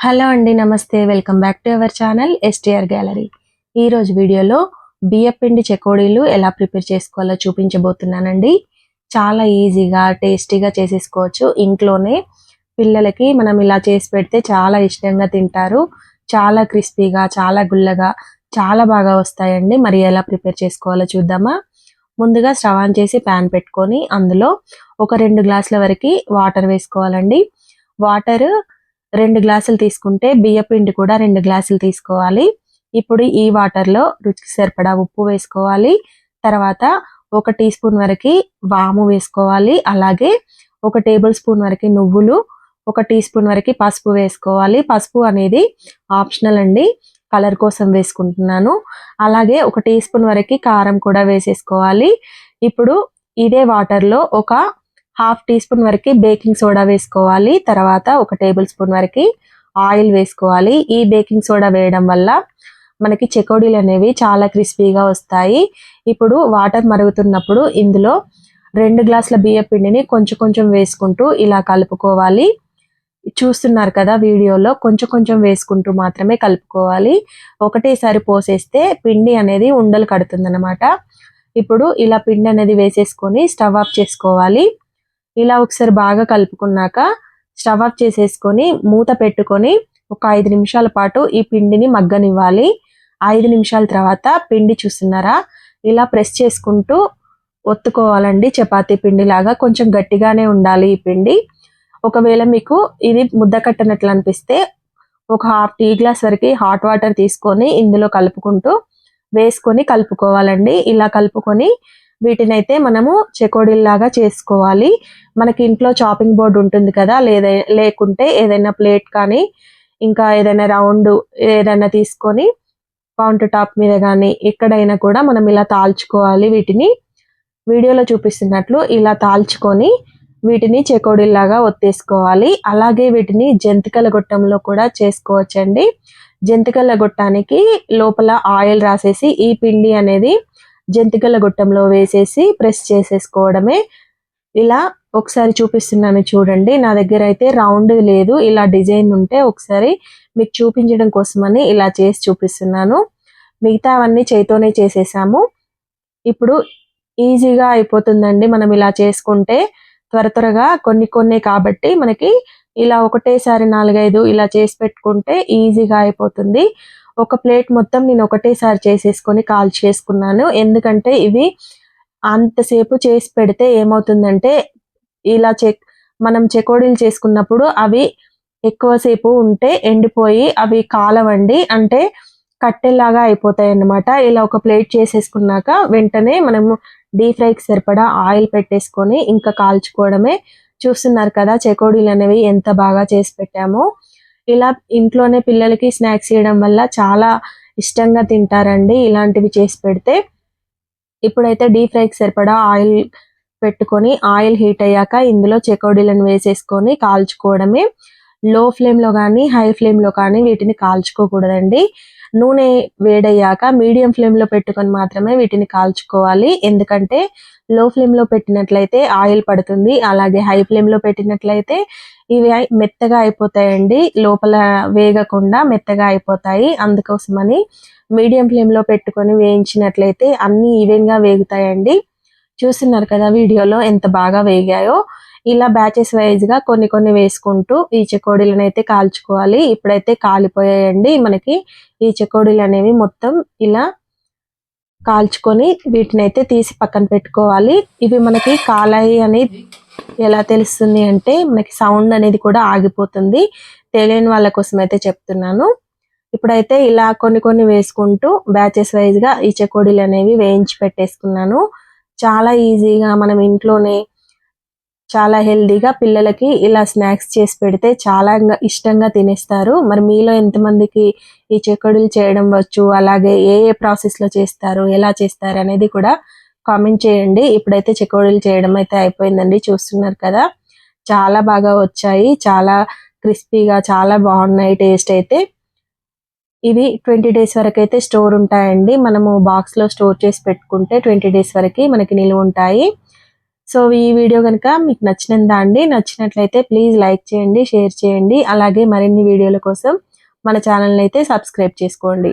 Hello అండి నమస్తే. Welcome back to our channel STR gallery. ఈ రోజు వీడియోలో బియ్యపిండి చెకోడీలు ఎలా ప్రిపేర్ చేసుకోవాలో చూపించబోతున్నానండి. చాలా ఈజీగా టేస్టీగా చేసేసుకోవచ్చు. ఇంట్లోనే పిల్లలకి మనం ఇలా చేసి పెడితే చాలా ఇష్టంగా తింటారు. చాలా క్రిస్పీగా చాలా గుల్లగా చాలా బాగా వస్తాయండి. మరి ఎలా ప్రిపేర్ చేసుకోవాలో చూద్దామా? ముందుగా స్టవ్ ఆన్ చేసి ప్యాన్ పెట్టుకొని అందులో ఒక రెండు గ్లాసుల వరకు వాటర్ వేసుకోవాలండి. వాటర్ రెండు గ్లాసులు తీసుకుంటే బియ్య పిండి కూడా రెండు గ్లాసులు తీసుకోవాలి. ఇప్పుడు ఈ వాటర్లో రుచికి సరిపడా ఉప్పు వేసుకోవాలి. తర్వాత ఒక టీ స్పూన్ వరకు వాము వేసుకోవాలి. అలాగే ఒక టేబుల్ స్పూన్ వరకు నువ్వులు ఒక టీ స్పూన్ వరకు పసుపు వేసుకోవాలి. పసుపు అనేది ఆప్షనల్ అండి. కలర్ కోసం వేసుకుంటున్నాను. అలాగే ఒక టీ స్పూన్ వరకు కారం కూడా వేసేసుకోవాలి. ఇప్పుడు ఇదే వాటర్లో ఒక హాఫ్ టీ స్పూన్ వరకు బేకింగ్ సోడా వేసుకోవాలి. తర్వాత ఒక టేబుల్ స్పూన్ వరకు ఆయిల్ వేసుకోవాలి. ఈ బేకింగ్ సోడా వేయడం వల్ల మనకి చెకోడీలు అనేవి చాలా క్రిస్పీగా వస్తాయి. ఇప్పుడు వాటర్ మరుగుతున్నప్పుడు ఇందులో రెండు గ్లాసుల బియ్య పిండిని కొంచెం కొంచెం వేసుకుంటూ ఇలా కలుపుకోవాలి. చూస్తున్నారు కదా వీడియోలో కొంచెం కొంచెం వేసుకుంటూ మాత్రమే కలుపుకోవాలి. ఒకటేసారి పోసేస్తే పిండి అనేది ఉండలు కడుతుంది ఇప్పుడు ఇలా పిండి అనేది వేసేసుకొని స్టవ్ ఆఫ్ చేసుకోవాలి. ఇలా ఒకసారి బాగా కలుపుకున్నాక స్టవ్ ఆఫ్ చేసేసుకొని మూత పెట్టుకొని ఒక ఐదు నిమిషాల పాటు ఈ పిండిని మగ్గనివ్వాలి. ఐదు నిమిషాల తర్వాత పిండి చూస్తున్నారా? ఇలా ప్రెస్ చేసుకుంటూ ఒత్తుకోవాలండి చపాతీ పిండి లాగా కొంచెం గట్టిగానే ఉండాలి ఈ పిండి. ఒకవేళ మీకు ఇది ముద్ద కట్టినట్లు అనిపిస్తే ఒక హాఫ్ టీ గ్లాస్ వరకు హాట్ వాటర్ తీసుకొని ఇందులో కలుపుకుంటూ వేసుకొని కలుపుకోవాలండి. ఇలా కలుపుకొని వీటిని అయితే మనము చెకోడీల్లాగా చేసుకోవాలి. మనకి ఇంట్లో చాపింగ్ బోర్డు ఉంటుంది కదా లేదా లేకుంటే ఏదైనా ప్లేట్ కానీ ఇంకా ఏదైనా రౌండ్ ఏదైనా తీసుకొని కౌంటర్ టాప్ మీద కానీ ఎక్కడైనా కూడా మనం ఇలా తాల్చుకోవాలి వీటిని. వీడియోలో చూపిస్తున్నట్లు ఇలా తాల్చుకొని వీటిని చెకోడీల్లాగా ఒత్తేసుకోవాలి. అలాగే వీటిని జంతికల గొట్టంలో కూడా చేసుకోవచ్చండి. జంతికల గొట్టానికి లోపల ఆయిల్ రాసేసి ఈ పిండి అనేది జంతికల గొట్టంలో వేసేసి ప్రెస్ చేసేసుకోవడమే. ఇలా ఒకసారి చూపిస్తున్నాను చూడండి. నా దగ్గర అయితే రౌండ్ లేదు. ఇలా డిజైన్ ఉంటే ఒకసారి మీకు చూపించడం కోసమని ఇలా చేసి చూపిస్తున్నాను. మిగతా అవన్నీ చేతితోనే చేసేసాము. ఇప్పుడు ఈజీగా అయిపోతుందండి మనం ఇలా చేసుకుంటే. త్వర త్వరగా కొన్ని కొన్ని కాబట్టి మనకి ఇలా ఒకటేసారి నాలుగైదు ఇలా చేసి పెట్టుకుంటే ఈజీగా అయిపోతుంది. ఒక ప్లేట్ మొత్తం నేను ఒకటేసారి చేసేసుకొని కాల్చి చేసుకున్నాను ఎందుకంటే ఇవి అంతసేపు చేసి పెడితే ఏమవుతుందంటే ఇలా చెక్ మనం చెకోడీలు చేసుకున్నప్పుడు అవి ఎక్కువసేపు ఉంటే ఎండిపోయి అవి కాలవండి. అంటే కట్టెలాగా అయిపోతాయి అన్నమాట ఇలా ఒక ప్లేట్ చేసేసుకున్నాక వెంటనే మనము డీప్ ఫ్రైకి సరిపడా ఆయిల్ పెట్టేసుకొని ఇంకా కాల్చుకోవడమే. చూస్తున్నారు కదా చెకోడీలు అనేవి ఎంత బాగా చేసి పెట్టామో. ఇలా ఇంట్లోనే పిల్లలకి స్నాక్స్ చేయడం వల్ల చాలా ఇష్టంగా తింటారండి. ఇలాంటివి చేసి పెడితే ఇప్పుడైతే డీప్ ఫ్రైకి సరిపడా ఆయిల్ పెట్టుకొని ఆయిల్ హీట్ అయ్యాక ఇందులో చెకోడీలను వేసేసుకొని కాల్చుకోవడమే. లో ఫ్లేమ్లో కానీ హై ఫ్లేమ్లో కానీ వీటిని కాల్చుకోకూడదండి. నూనె వేడయ్యాక మీడియం ఫ్లేమ్లో పెట్టుకొని మాత్రమే వీటిని కాల్చుకోవాలి. ఎందుకంటే లో ఫ్లేమ్లో పెట్టినట్లయితే ఆయిల్ పడుతుంది అలాగే హై ఫ్లేమ్లో పెట్టినట్లయితే ఇవి మెత్తగా అయిపోతాయండి. లోపల వేగకుండా మెత్తగా అయిపోతాయి. అందుకోసమని మీడియం ఫ్లేమ్లో పెట్టుకొని వేయించినట్లయితే అన్ని ఈవెన్గా వేగుతాయండి. చూస్తున్నారు కదా వీడియోలో ఎంత బాగా వేగాయో. ఇలా బ్యాచెస్ వైజ్గా కొన్ని కొన్ని వేసుకుంటూ ఈ చెకోడీలను అయితే కాల్చుకోవాలి. ఇప్పుడైతే కాలిపోయాయండి. మనకి ఈ చెకోడీలు అనేవి మొత్తం ఇలా కాల్చుకొని వీటిని అయితే తీసి పక్కన పెట్టుకోవాలి. ఇవి మనకి కాలాయి అని ఎలా తెలుస్తుంది అంటే మనకి సౌండ్ అనేది కూడా ఆగిపోతుంది. తెలియని వాళ్ళ కోసం అయితే చెప్తున్నాను. ఇప్పుడైతే ఇలా కొన్ని కొన్ని వేసుకుంటూ బ్యాచెస్ వైజ్గా ఈ చెకోడీలు అనేవి వేయించి పెట్టేసుకున్నాను. చాలా ఈజీగా మనం ఇంట్లోనే చాలా హెల్దీగా పిల్లలకి ఇలా స్నాక్స్ చేసి పెడితే చాలా ఇష్టంగా తినేస్తారు. మరి మీలో ఎంతమందికి ఈ చెక్కడులు చేయడం వచ్చు అలాగే ఏ ఏ ప్రాసెస్లో చేస్తారు ఎలా చేస్తారు అనేది కూడా కామెంట్ చేయండి. ఇప్పుడైతే చెకోడీలు చేయడం అయితే అయిపోయిందండి. చూస్తున్నారు కదా చాలా బాగా వచ్చాయి. చాలా క్రిస్పీగా చాలా బాగున్నాయి టేస్ట్ అయితే. ఇవి ట్వంటీ డేస్ వరకు అయితే స్టోర్ ఉంటాయండి. మనము బాక్స్లో స్టోర్ చేసి పెట్టుకుంటే ట్వంటీ డేస్ వరకు మనకి నిలువ ఉంటాయి. సో ఈ వీడియో కనుక మీకు నచ్చినందా అండి నచ్చినట్లయితే ప్లీజ్ లైక్ చేయండి షేర్ చేయండి. అలాగే మరిన్ని వీడియోల కోసం మన ఛానల్ అయితే సబ్స్క్రైబ్ చేసుకోండి.